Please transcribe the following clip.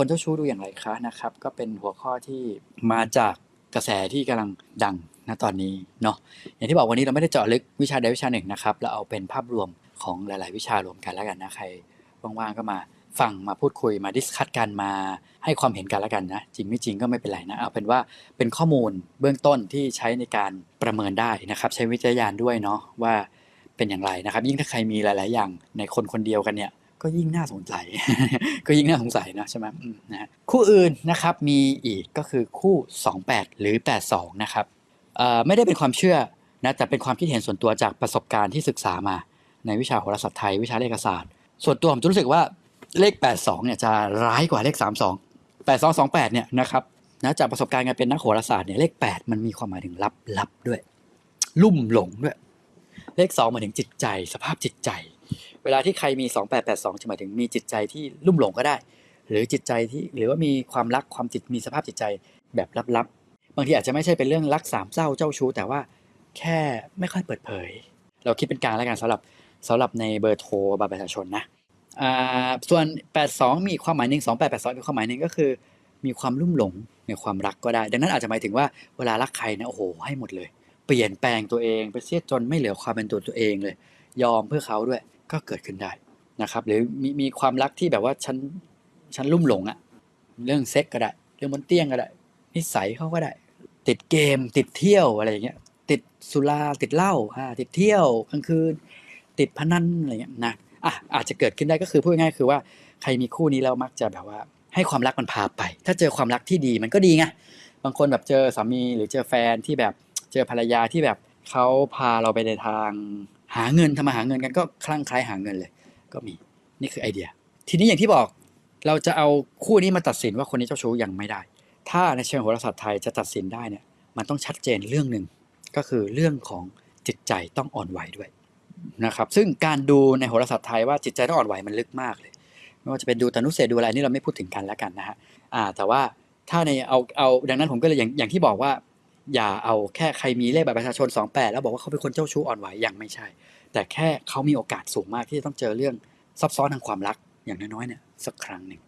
คนเจ้าชู้ดูอย่างไรคะนะครับ ก็เป็นหัวข้อที่มาจากกระแสที่กำลังดังณตอนนี้เนาะอย่างที่บอกวันนี้เราไม่ได้เจาะลึกวิชาใดวิชาหนึ่งนะครับเราเอาเป็นภาพรวมของหลาย ๆ วิชารวมกันแล้วกันนะใครว่างๆก็มาฟังมาพูดคุยมาดิสคัตกันมาให้ความเห็นกันแล้วกันนะจริงไม่จริงก็ไม่เป็นไรนะเอาเป็นว่าเป็นข้อมูลเบื้องต้นที่ใช้ในการประเมินได้นะครับ ใช้วิจารณญาณด้วยเนาะว่าเป็นอย่างไรนะครับ ยิ่งถ้าใครมีหลาย ๆ อย่างในคนคนเดียวกันเนี่ย ก็ยิ่งน่าสงสัยก็ยิ่งน่าสงสัยนะใช่ไหมนะคู่อื่นนะครับมีอีกก็คือคู่ 28 หรือ 82 นะครับไม่ได้เป็นความเชื่อนะแต่เป็นความคิดเห็นส่วนตัวจากประสบการณ์ที่ศึกษามา ในวิชาโหราศาสตร์ไทย วิชาเลขศาสตร์ ส่วนตัวผมจะรู้สึกว่าเลข 82 เนี่ยจะร้ายกว่าเลข 32 8228 เนี่ยนะครับนะจากประสบการณ์การเป็นนักโหราศาสตร์เนี่ยเลข 8 มันมีความหมายถึงลับลับด้วย ลุ่มหลงด้วย เลข 2 หมายถึงจิตใจ สภาพจิตใจ เวลาที่ใครมี 2882จะหมายถึงมีจิตใจที่ลุ่มหลงก็ได้ หรือจิตใจที่หรือว่ามีความรักความจิตมีสภาพจิตใจแบบลับๆ บางทีอาจจะไม่ใช่เป็นเรื่องรักสามเศร้าเจ้าชู้ แต่ว่าแค่ไม่ค่อยเปิดเผย เราคิดเป็นกลางแล้วกันสำหรับสำหรับในเบอร์โทรบัตรประชาชนนะอ่าส่วน 82 มีความหมายหนึ่ง2882มีความหมายหนึ่งก็คือ มีความลุ่มหลงในความรักก็ได้ ดังนั้นอาจจะหมายถึงว่าเวลารักใครนะโอ้โหให้หมดเลย เปลี่ยนแปลงตัวเองไปเสียจนไม่เหลือความเป็นตัวตัวเองเลย ยอมเพื่อเขาด้วย ก็เกิดขึ้นได้นะครับ หรือมีมีความรักที่แบบว่าฉันฉันลุ่มหลงอะเรื่องเซ็กก็ได้ เรื่องบนเตียงก็ได้ นิสัยเขาก็ได้ ติดเกม ติดเที่ยวอะไรอย่างเงี้ย ติดสุราติดเหล้าอ่าติดเที่ยวกลางคืน ติดพนันอะไรเงี้ยนะอะอาจจะเกิดขึ้นได้ก็คือพูดง่ายคือว่าใครมีคู่นี้แล้วมักจะแบบว่า ให้ความรักมันพาไป ถ้าเจอความรักที่ดีมันก็ดีไงบางคนแบบเจอสามีหรือเจอแฟนที่แบบเจอภรรยาที่แบบเขาพาเราไปในทาง หาเงินทำมาหาเงินกันก็คลั่งไคล้หาเงินเลย ก็มีนี่คือไอเดีย ทีนี้อย่างที่บอกเราจะเอาคู่นี้มาตัดสินว่าคนนี้เจ้าชู้ยังไม่ได้ ถ้าในเชิงโหราศาสตร์ไทยจะตัดสินได้เนี่ยมันต้องชัดเจนเรื่องหนึ่งก็คือเรื่องของจิตใจต้องอ่อนไหวด้วยนะครับซึ่งการดูในโหราศาสตร์ไทยว่าจิตใจต้องอ่อนไหวมันลึกมากเลยไม่ว่าจะเป็นดูตนุเศษดูอะไรนี่เราไม่พูดถึงกันแล้วกันนะฮะอ่าแต่ว่าถ้าในเอาเอาดังนั้นผมก็เลยอย่างอย่างที่บอกว่า อย่าเอาแค่ใครมีเลขบัตรประชาชน 28 แล้วบอกว่าเขาเป็นคนเจ้าชู้อ่อนไหวยังไม่ใช่ แต่แค่เขามีโอกาสสูงมากที่จะต้องเจอเรื่องซับซ้อนทางความรักอย่างน้อยๆเนี่ยสักครั้งหนึ่ง